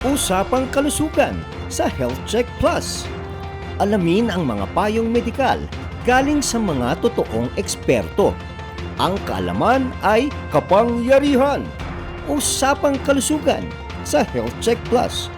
Usapang kalusugan sa Health Check Plus. Alamin ang mga payong medikal galing sa mga totoong eksperto. Ang kaalaman ay kapangyarihan. Usapang kalusugan sa Health Check Plus.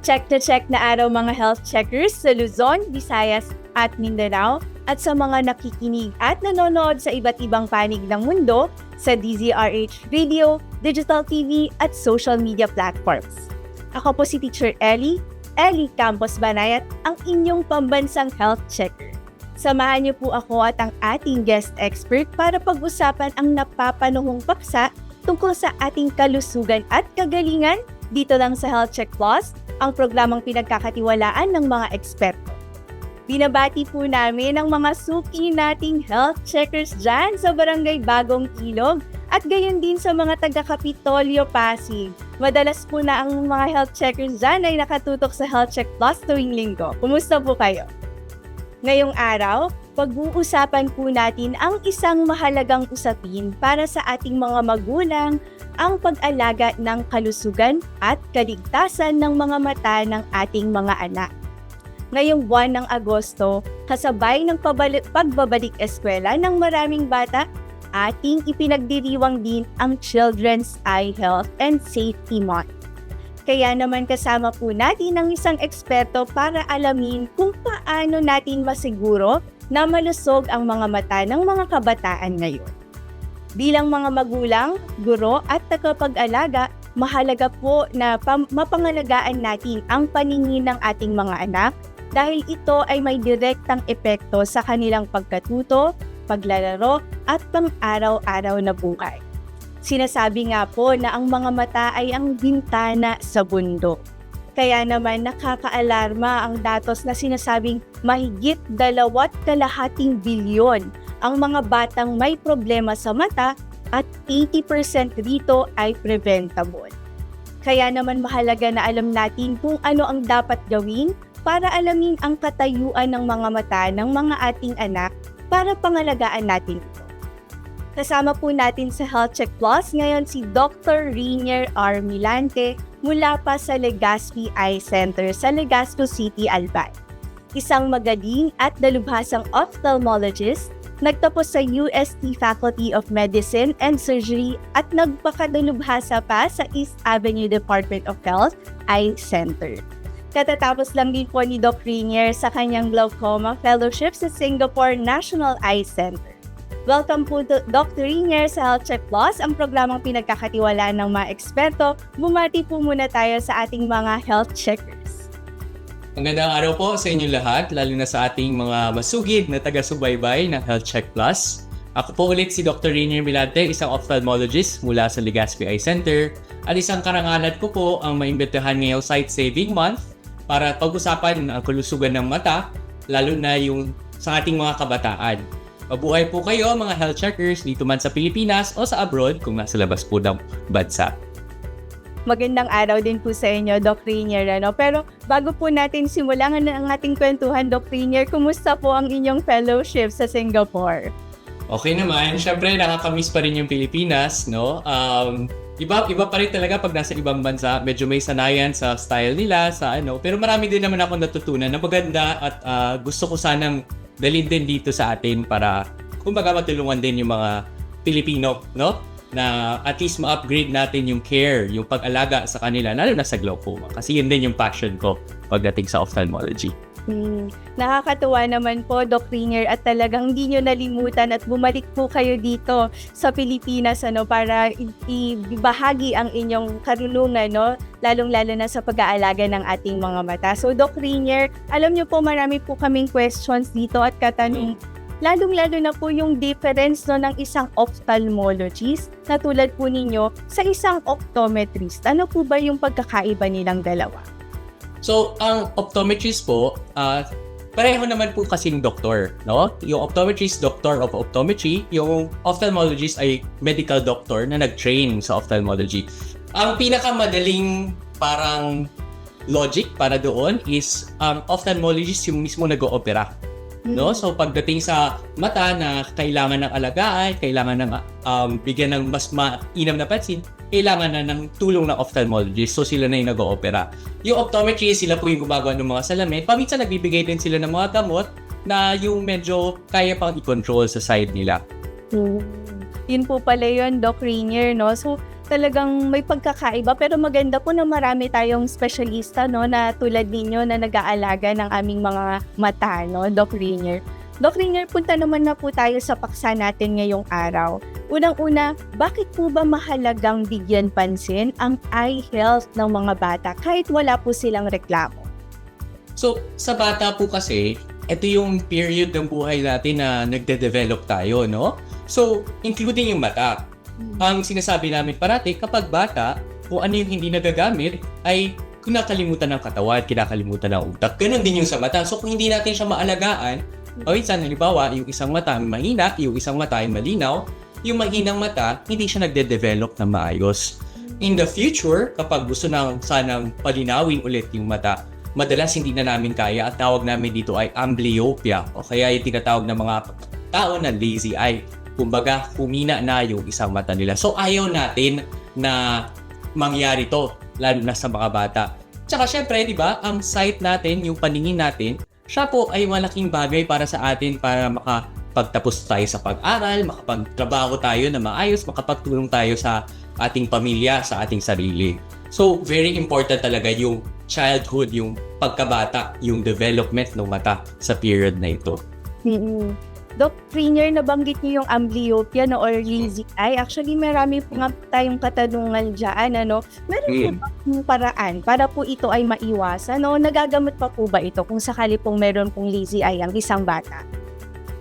Check to check na araw mga health checkers sa Luzon, Visayas at Mindanao at sa mga nakikinig at nanonood sa iba't ibang panig ng mundo sa DZRH Radio, Digital TV at social media platforms. Ako po si Teacher Ellie, Ellie Campos Banayat, ang inyong pambansang health checker. Samahan niyo po ako at ang ating guest expert para pag-usapan ang napapanahong paksa tungkol sa ating kalusugan at kagalingan dito lang sa Health Check Plus, ang programang pinagkakatiwalaan ng mga eksperto. Binabati po namin ang mga suki nating health checkers dyan sa Barangay Bagong Ilog at gayon din sa mga taga-Kapitolyo Pasig. Madalas po na ang mga health checkers dyan ay nakatutok sa Health Check Plus tuwing linggo. Kumusta po kayo? Ngayong araw, pag-uusapan po natin ang isang mahalagang usapin para sa ating mga magulang, ang pag-alaga ng kalusugan at kaligtasan ng mga mata ng ating mga anak. Ngayong buwan ng Agosto, kasabay ng pagbabalik eskwela ng maraming bata, ating ipinagdiriwang din ang Children's Eye Health and Safety Month. Kaya naman kasama po natin ang isang eksperto para alamin kung paano natin masiguro na malusog ang mga mata ng mga kabataan ngayon. Bilang mga magulang, guro at tagapag-alaga, mahalaga po na mapangalagaan natin ang paningin ng ating mga anak dahil ito ay may direktang epekto sa kanilang pagkatuto, paglalaro at pang-araw-araw na buhay. Sinasabi nga po na ang mga mata ay ang bintana sa bundok. Kaya naman nakakaalarma ang datos na sinasabing mahigit dalawat kalahating bilyon ang mga batang may problema sa mata at 80% dito ay preventable. Kaya naman mahalaga na alam natin kung ano ang dapat gawin para alamin ang katayuan ng mga mata ng mga ating anak para pangalagaan natin ito. Kasama po natin sa Health Check Plus ngayon si Dr. Rainier R. Milante mula pa sa Legazpi Eye Center sa Legazpo City, Albay. Isang magaling at dalubhasang ophthalmologist, nagtapos sa UST Faculty of Medicine and Surgery at nagpakadalubhasa pa sa East Avenue Department of Health Eye Center. Katatapos lang din po ni Doc Rainier sa kanyang glaucoma fellowship sa Singapore National Eye Center. Welcome po to Dr. Rainier sa Health Check Plus, ang programang pinagkakatiwalaan ng mga eksperto. Bumati po muna tayo sa ating mga health checkers. Magandang araw po sa inyo lahat, lalo na sa ating mga masugid na taga-subaybay ng Health Check Plus. Ako po ulit si Dr. Rainier Milante, isang ophthalmologist mula sa Legazpi Eye Center. At isang karangalan ko po ang maimbitahan ngayong Sight Saving Month para pag-usapan ang kalusugan ng mata, lalo na yung sa ating mga kabataan. Mabuhay po kayo mga health checkers dito man sa Pilipinas o sa abroad kung nasa labas po ng bansa. Magandang araw din po sa inyo, Doc Rainier. Ano? Pero bago po natin simulan ang ating kwentuhan, Doc Rainier, kumusta po ang inyong fellowship sa Singapore? Okay naman, syempre nakakamiss pa rin yung Pilipinas, no? Um, iba iba pa rin talaga pag nasa ibang bansa, medyo may sanayan sa style nila, sa ano. Pero marami din naman ako natutunan na maganda at ah, gusto ko sanang dalhin din dito sa atin para kumbaga matulungan din yung mga Pilipino, no? Na at least ma-upgrade natin yung care, yung pag-alaga sa kanila, lalo na sa glaucoma. Kasi yun din yung passion ko pagdating sa ophthalmology. Hmm, nakakatuwa naman po, Doc Rainier, at talagang hindi nyo nalimutan at bumalik po kayo dito sa Pilipinas ano, para ibahagi ang inyong karunungan, no? lalong-lalo na sa pag-aalaga ng ating mga mata. So, Doc Rainier, alam nyo po marami po kaming questions dito at katanong lalong-lalo na po yung difference no, ng isang ophthalmologist na tulad po ninyo sa isang optometrist. Ano po ba yung pagkakaiba nilang dalawa? So, ang optometrist po, ah, pareho naman po kasing doktor, no? Yung optometrist, doctor of optometry. Yung ophthalmologist ay medical doctor na nag-train sa ophthalmology. Ang pinakamadaling parang logic para doon is ang ophthalmologist yung mismo nag-oopera. no? So pagdating sa mata na kailangan ng alagaan, kailangan ng um, bigyan ng mas mainam na pansin, kailangan na ng tulong ng ophthalmologist. So sila na yung nag-oopera. Yung optometrist, sila po yung gumagawa ng mga salamin. Paminsan nagbibigay din sila ng mga gamot na yung medyo kaya pang i-control sa side nila. Hmm. Yun po pala yun, Doc Rainier, no? So, talagang may pagkakaiba pero maganda po na marami tayong specialista no na tulad ninyo na nag-aalaga ng aming mga mata no Doc Rainier. Doc Rainier, punta naman na po tayo sa paksa natin ngayong araw. Unang-una, bakit po ba mahalagang bigyan pansin ang eye health ng mga bata kahit wala po silang reklamo? So, sa bata po kasi, ito yung period ng buhay natin na nagde-develop tayo, no? So, including yung mata. Ang sinasabi namin parati, kapag bata, kung ano yung hindi nagagamit, ay kinakalimutan ng katawan, kinakalimutan ng utak. Ganon din yung sa mata. So, kung hindi natin siya maalagaan, o minsan, halimbawa, yung isang mata mahina, yung isang mata ay malinaw, yung mahinang mata, hindi siya nagde-develop na maayos. In the future, kapag gusto nang sanang palinawin ulit yung mata, madalas hindi na namin kaya at tawag namin dito ay amblyopia o kaya yung tinatawag ng mga tao na lazy eye. Kumbaga, humina na yung isang mata nila. So, ayaw natin na mangyari to, lalo na sa mga bata. Tsaka syempre, di ba, ang sight natin, yung paningin natin, siya po ay malaking bagay para sa atin para makapagtapos tayo sa pag-aral, makapagtrabaho tayo na maayos, makapagtulong tayo sa ating pamilya, sa ating sarili. So, very important talaga yung childhood, yung pagkabata, yung development ng mata sa period na ito. mm Doc Rainier, nabanggit niyo yung amblyopia no, or lazy eye. Actually, marami po nga tayong katanungan dyan. Ano? Meron po Mm. ba yung paraan para po ito ay maiwasan? No? Nagagamot pa po ba ito kung sakali pong meron pong lazy eye ang isang bata?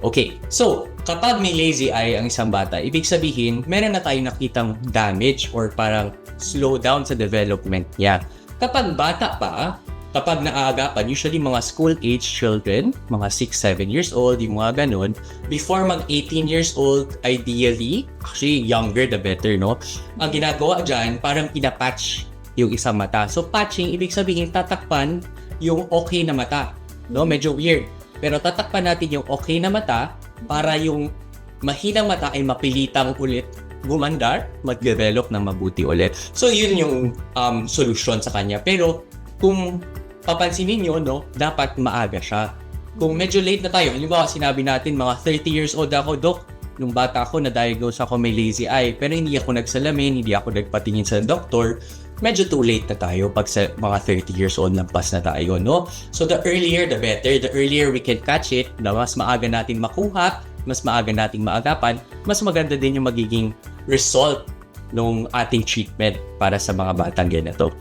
Okay, so kapag may lazy eye ang isang bata, ibig sabihin, meron na tayong nakitang damage or parang slow down sa development niya. Kapag bata pa, kapag naaagapan, usually mga school-age children, mga 6-7 years old, yung mga ganun, before mag 18 years old, ideally, actually younger the better, no? Ang ginagawa dyan, parang pinapatch yung isang mata. So patching, ibig sabihin, tatakpan yung okay na mata. No? Medyo weird. Pero tatakpan natin yung okay na mata para yung mahinang mata ay mapilitang ulit gumandar, mag-develop ng mabuti ulit. So, yun yung um, solution sa kanya. Pero, kung papansinin nyo, no, dapat maaga siya. Kung medyo late na tayo, halimbawa sinabi natin mga 30 years old ako, Dok, nung bata ako, na-diagnose ako may lazy eye, pero hindi ako nagsalamin, hindi ako nagpatingin sa doktor, medyo too late na tayo pag sa mga 30 years old lampas na tayo, no? So the earlier, the better. The earlier we can catch it, na mas maaga natin makuha, mas maaga nating maagapan, mas maganda din yung magiging result ng ating treatment para sa mga batang ganito.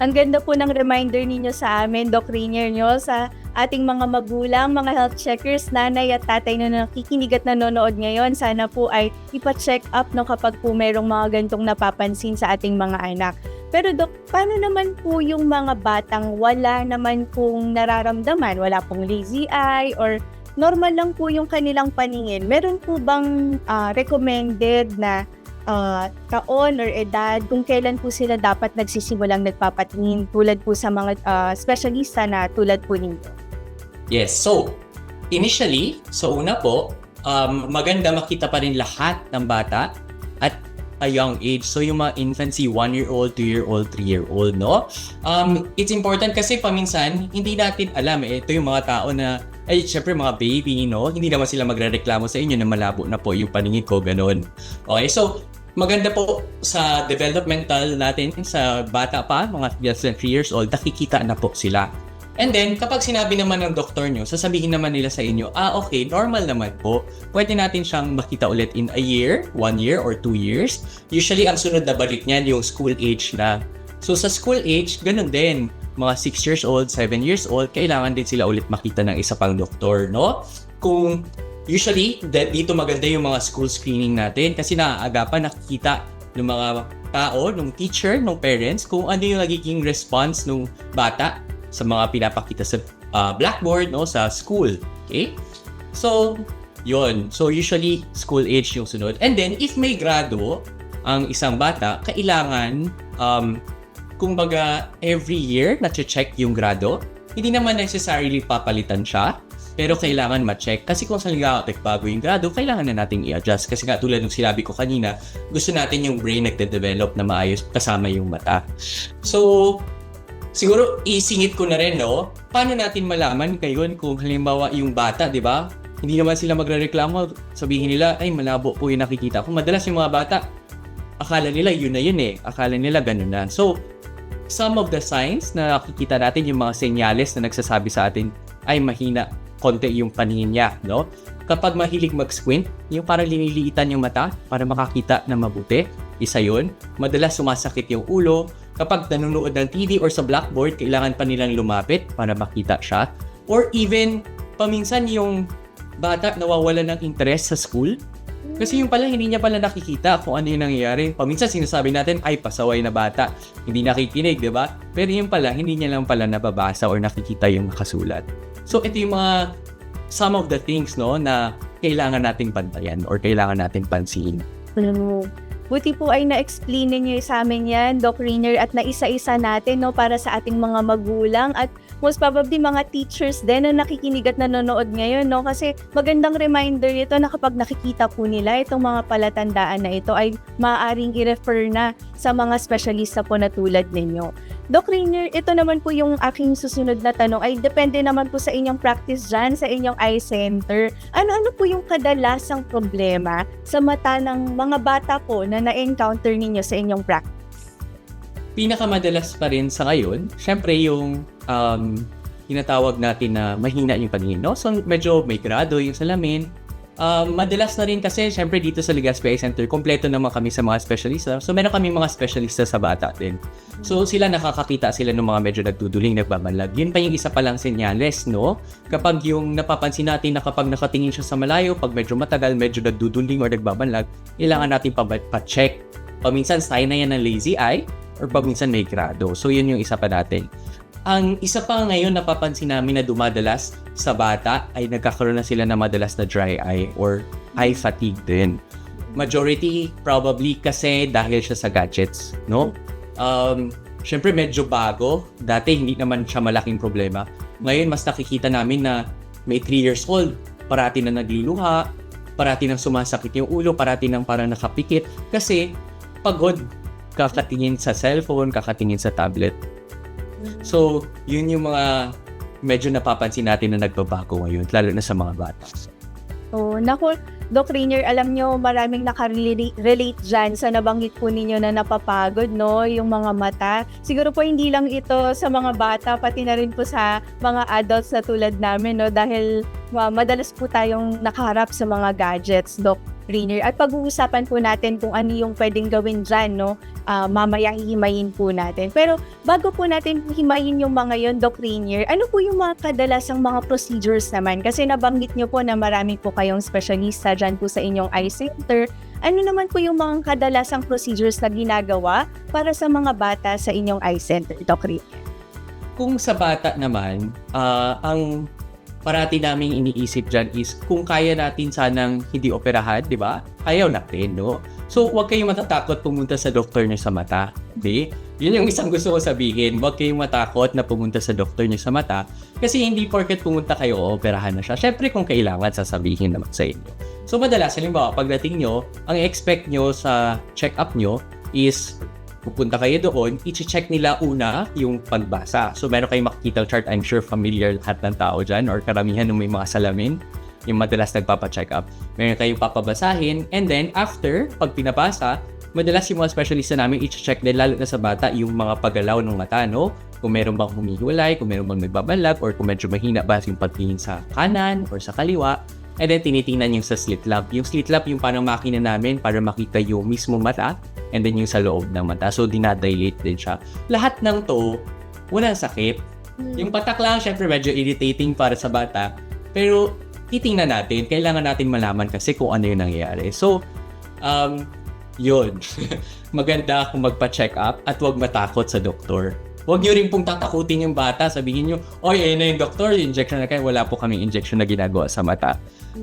Ang ganda po ng reminder ninyo sa amin, Doc Rainier, nyo, sa ating mga magulang, mga health checkers, nanay at tatay na nakikinig at nanonood ngayon. Sana po ay ipa-check up no, kapag po merong mga gantong napapansin sa ating mga anak. Pero Dok, paano naman po yung mga batang wala naman pong nararamdaman? Wala pong lazy eye or normal lang po yung kanilang paningin. Meron po bang ah, recommended na ah, taon or edad kung kailan po sila dapat nagsisimulang nagpapatingin tulad po sa mga ah, specialista na tulad po ninyo. Yes, so initially, so una po, um, maganda makita pa rin lahat ng bata at a young age. So yung mga infancy, 1-year-old, 2-year-old, 3-year-old, no? Um, it's important kasi paminsan, hindi natin alam, eh, ito yung mga tao na, ay, syempre mga baby, no? Hindi naman sila magre-reklamo sa inyo na malabo na po yung paningin ko, ganun. Okay, so, maganda po sa developmental natin sa bata pa, mga less than 3 years old, nakikita na po sila. And then, kapag sinabi naman ng doktor nyo, sasabihin naman nila sa inyo, ah, okay, normal naman po. Pwede natin siyang makita ulit in a year, one year, or two years. Usually, ang sunod na balik niyan yung school age na. So, sa school age, ganun din. Mga 6 years old, 7 years old, kailangan din sila ulit makita ng isa pang doktor, no? Kung usually, dito maganda yung mga school screening natin kasi naaagapan, nakikita ng mga tao, ng teacher, ng parents, kung ano yung nagiging response ng bata sa mga pinapakita sa ah, blackboard no sa school. Okay? So, yon. So, usually, school age yung sunod. And then, if may grado ang isang bata, kailangan, um, kumbaga, every year, na-check yung grado. Hindi naman necessarily papalitan siya. Pero kailangan ma-check. Kasi kung sa bago yung grado, kailangan na nating i-adjust. Kasi nga tulad ng sinabi ko kanina, gusto natin yung brain nagde-develop na maayos kasama yung mata. So, siguro isingit ko na rin, no? Paano natin malaman ngayon kung halimbawa yung bata, di ba? Hindi naman sila magre-reklamo. Sabihin nila, ay malabo po yung nakikita ko. Madalas yung mga bata, akala nila yun na yun eh. Akala nila ganun na. So, some of the signs na nakikita natin, yung mga senyales na nagsasabi sa atin, ay mahina konti yung paningin niya, no? Kapag mahilig mag-squint, yung parang liniliitan yung mata para makakita na mabuti, isa yun. Madalas sumasakit yung ulo. Kapag nanonood ng TV or sa blackboard, kailangan pa nilang lumapit para makita siya. Or even, paminsan yung bata nawawala ng interest sa school. Kasi yung pala, hindi niya pala nakikita kung ano yung nangyayari. Paminsan sinasabi natin, ay, pasaway na bata. Hindi nakikinig, di ba? Pero yung pala, hindi niya lang pala nababasa or nakikita yung nakasulat. So, ito yung mga some of the things, no, na kailangan nating bantayan or kailangan nating pansin. Ano, Buti po ay na-explain ninyo sa amin yan, Doc Rainer, at naisa-isa natin no, para sa ating mga magulang at most probably mga teachers din na nakikinig at nanonood ngayon. No? Kasi magandang reminder ito na kapag nakikita po nila itong mga palatandaan na ito ay maaaring i-refer na sa mga specialista po na tulad ninyo. Doc Rainer, ito naman po yung aking susunod na tanong ay depende naman po sa inyong practice dyan, sa inyong eye center. Ano-ano po yung kadalasang problema sa mata ng mga bata po na na-encounter ninyo sa inyong practice? Pinakamadalas pa rin sa ngayon, syempre yung um, tinatawag natin na mahina yung paningin, no? So, medyo may grado yung salamin. Um, madalas na rin kasi, syempre dito sa Legazpi Eye Center, kompleto naman kami sa mga specialista. So, meron kami mga specialista sa bata din. So, sila nakakakita sila ng mga medyo nagduduling, nagbabanlag. Yun pa yung isa palang senyales, no? Kapag yung napapansin natin na kapag nakatingin siya sa malayo, pag medyo matagal, medyo nagduduling or nagbabanlag, kailangan natin pa- pa-check. Paminsan, sign na yan ng lazy eye or paminsan may grado. So, yun yung isa pa natin. Ang isa pa ngayon napapansin namin na dumadalas sa bata ay nagkakaroon na sila na madalas na dry eye or eye fatigue din. Majority probably kasi dahil siya sa gadgets, no? Um, Siyempre medyo bago. Dati hindi naman siya malaking problema. Ngayon mas nakikita namin na may 3 years old, parati na nagluluha, parati nang sumasakit yung ulo, parati nang parang nakapikit kasi pagod kakatingin sa cellphone, kakatingin sa tablet. So, yun yung mga medyo napapansin natin na nagbabago ngayon, lalo na sa mga bata. Oh, naku, Doc Rainer, alam nyo, maraming nakarelate dyan sa nabanggit po ninyo na napapagod, no? Yung mga mata. Siguro po hindi lang ito sa mga bata, pati na rin po sa mga adults na tulad namin, no? Dahil wa- madalas po tayong nakaharap sa mga gadgets, Doc Rainer. At pag-uusapan po natin kung ano yung pwedeng gawin dyan, no? Ah, mamaya hihimayin po natin. Pero bago po natin himayin yung mga yon, Doc Rainier, ano po yung mga kadalasang mga procedures naman? Kasi nabanggit nyo po na marami po kayong specialista dyan po sa inyong eye center. Ano naman po yung mga kadalasang procedures na ginagawa para sa mga bata sa inyong eye center, Doc Rainier? Kung sa bata naman, ah, ang parati naming iniisip dyan is kung kaya natin sanang hindi operahan, di ba? Ayaw natin, no? So, huwag kayong matatakot pumunta sa doktor niyo sa mata. Okay? Yun yung isang gusto ko sabihin. Huwag kayong matakot na pumunta sa doktor niyo sa mata kasi hindi porket pumunta kayo, operahan na siya. Syempre, kung kailangan, sasabihin naman sa inyo. So, madalas, halimbawa, pagdating nyo, ang expect nyo sa check-up nyo is pupunta kayo doon, i-check nila una yung pagbasa. So, meron kayong makikita chart. I'm sure familiar lahat ng tao dyan or karamihan ng may mga salamin yung madalas nagpapa-check up. Meron kayong papabasahin and then after, pag pinabasa, madalas yung mga specialista namin i-check din lalo na sa bata yung mga paggalaw ng mata, no? Kung meron bang humihiwalay, kung meron bang nagbabalag, or kung medyo mahina ba yung pagtingin sa kanan or sa kaliwa. And then tinitingnan yung sa slit lamp. Yung slit lamp yung parang makina namin para makita yung mismo mata and then yung sa loob ng mata. So dinadilate din siya. Lahat ng to, walang sakit. Yung patak lang, syempre medyo irritating para sa bata. Pero titingnan natin, kailangan natin malaman kasi kung ano yung nangyayari. So, um, yun. Maganda kung magpa-check up at huwag matakot sa doktor. Huwag nyo rin pong tatakutin yung bata. Sabihin nyo, oy, ayun na yung doktor, injection na kayo. Wala po kaming injection na ginagawa sa mata.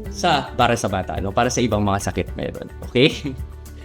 Sa, para sa bata, no? Para sa ibang mga sakit meron. Okay?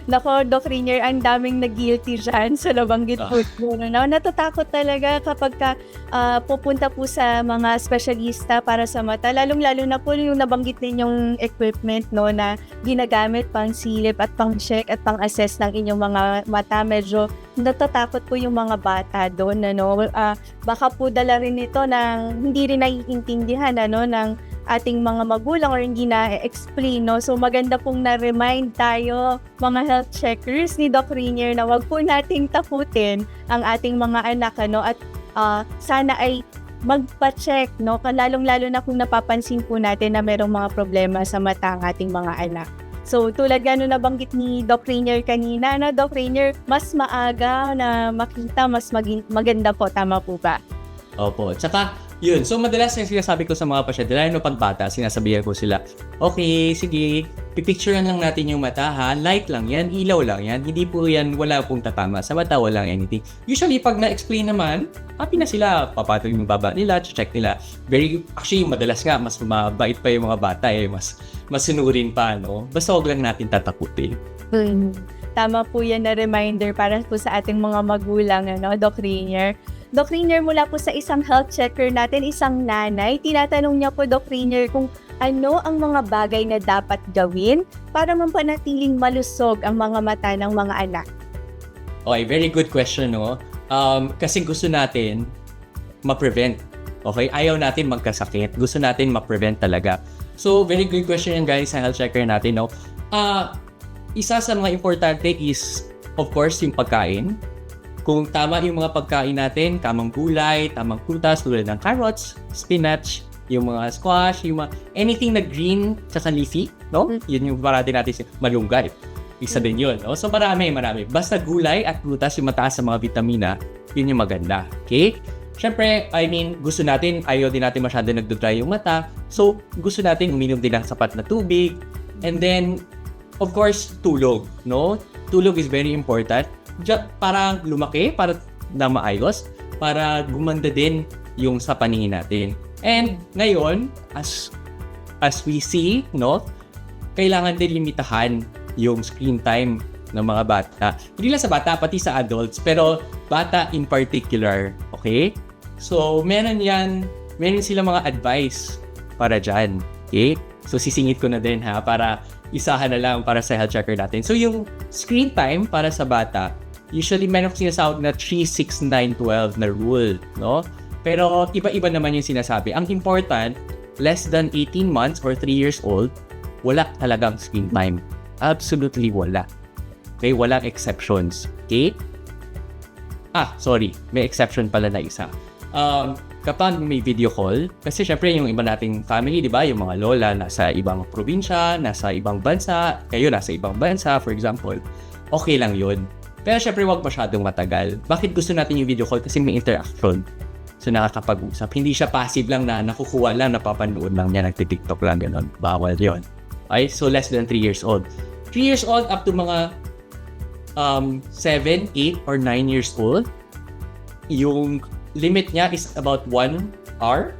Nako, Doc Rainier, ang daming na-guilty dyan sa nabanggit po. No, no, natatakot talaga kapag ka, ah, pupunta po sa mga specialista para sa mata. Lalong-lalo na po yung nabanggit ninyong equipment no, na ginagamit pang silip at pang check at pang assess ng inyong mga mata. Medyo natatakot po yung mga bata doon. Ano? Ah, baka po dala rin ito ng hindi rin naiintindihan ano, ng ating mga magulang or hindi na-explain. No? So maganda pong na-remind tayo mga health checkers ni Doc Rainier na wag po nating takutin ang ating mga anak ano at ah, sana ay magpa-check no lalong-lalo na kung napapansin po natin na merong mga problema sa mata ang ating mga anak. So tulad gano nabanggit ni Doc Rainier kanina na Doc Rainier mas maaga na makita mas magin- maganda po tama po ba? Opo. Tsaka, yun. So, madalas yung sinasabi ko sa mga pasyente, lalo na pagbata, sinasabihan ko sila, okay, sige, pipicturean lang natin yung mata ha, light lang yan, ilaw lang yan, hindi po yan, wala pong tatama sa mata, walang anything. Usually, pag na-explain naman, happy na sila, papatol yung baba nila, check nila. Very, actually, madalas nga, mas mabait pa yung mga bata eh, mas, mas sinurin pa, no? Basta huwag lang natin tatakutin. Tama po yan na reminder para po sa ating mga magulang, ano, Doc Rainier. Doc Rainier, mula po sa isang health checker natin, isang nanay, tinatanong niya po, Doc Rainier, kung ano ang mga bagay na dapat gawin para mampanatiling malusog ang mga mata ng mga anak. Okay, very good question, no? Um, kasi gusto natin ma-prevent. Okay? Ayaw natin magkasakit. Gusto natin ma-prevent talaga. So, very good question yan, guys, sa health checker natin, no? Ah, isa sa mga importante is, of course, yung pagkain. Kung tama yung mga pagkain natin, tamang gulay, tamang prutas, tulad ng carrots, spinach, yung mga squash, yung mga anything na green sa leafy, no? Mm. Yun yung parati natin, si- malunggay. Isa din yun. No? So marami, marami. Basta gulay at prutas yung mataas sa mga vitamina, yun yung maganda. Okay? Siyempre, I mean, gusto natin, ayaw din natin masyado nagdodry yung mata. So, gusto natin uminom din ng sapat na tubig. And then, of course, tulog. No? Tulog is very important. Para lumaki, para na maayos, para gumanda din yung sa paningin natin. And ngayon, as as we see, no, kailangan din limitahan yung screen time ng mga bata. Hindi lang sa bata, pati sa adults, pero bata in particular, okay? So, meron yan, meron sila mga advice para dyan, okay? So, sisingit ko na din ha, para isahan na lang para sa health checker natin. So, yung screen time para sa bata, usually meron sinasawag na 36912 na rule, no? Pero iba-iba naman yung sinasabi. Ang important, less than 18 months or 3 years old, wala talagang screen time. Absolutely wala. Okay, walang exceptions. Okay? Ah, sorry. May exception pala na isa. Um, kapag may video call, kasi syempre yung iba nating family, di ba? Yung mga lola nasa ibang probinsya, nasa ibang bansa, kayo nasa ibang bansa, for example, okay lang yun. Pero syempre wag masyadong matagal. Bakit gusto natin yung video call? Kasi may interaction. So nakakapag-usap. Hindi siya passive lang na nakukuha lang, napapanood lang niya, nagtitiktok lang, gano'n. Bawal yon. Okay? So less than 3 years old. 3 years old up to mga um, 7, 8, or 9 years old, yung limit niya is about 1 hour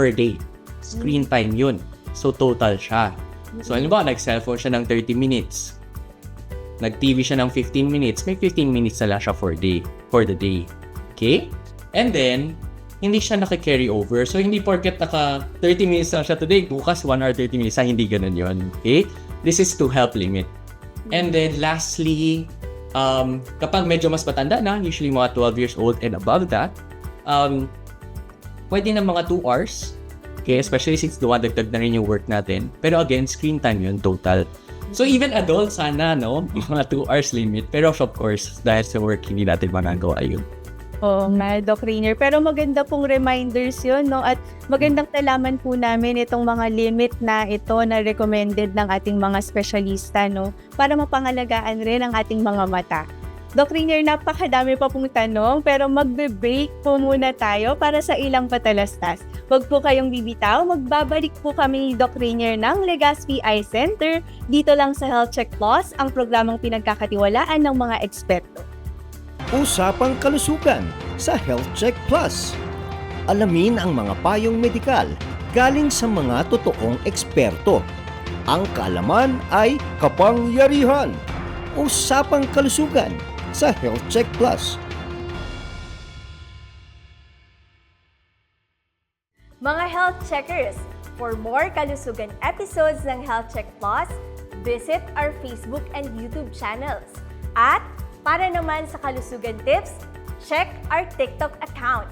per day. Screen time yun. So total siya. So ano ba, nag-cellphone siya ng 30 minutes. Nag-TV siya ng 15 minutes. May 15 minutes na lang siya for day, for the day. Okay? And then, hindi siya naka-carry over. So, hindi porket naka 30 minutes lang siya today, bukas 1 hour 30 minutes, ah, hindi ganun yon Okay? This is to help limit. And then, lastly, um, kapag medyo mas matanda na, usually mga 12 years old and above that, um, pwede na mga 2 hours. Okay? Especially since dumadagdag na rin yung work natin. Pero again, screen time yun total. So even adults, sana, no? Mga 2 hours limit. Pero of course, dahil sa work, hindi natin magagawa yun. Oo nga, Doc Rainier. Pero maganda pong reminders yun, no? At magandang talaman po namin itong mga limit na ito na recommended ng ating mga espesyalista, no? Para mapangalagaan rin ang ating mga mata. Doc Rainier, napakadami pa pong tanong, pero magbe-break po muna tayo para sa ilang patalastas. Huwag po kayong bibitaw, magbabalik po kami ni Doc Rainier ng Legazpi Eye Center dito lang sa Health Check Plus, ang programang pinagkakatiwalaan ng mga eksperto. Usapang kalusugan sa Health Check Plus. Alamin ang mga payong medikal galing sa mga totoong eksperto. Ang kaalaman ay kapangyarihan. usapang kalusugan sa Health Check Plus. Mga health checkers, for more kalusugan episodes ng Health Check Plus, visit our Facebook and YouTube channels. At para naman sa kalusugan tips, check our TikTok account.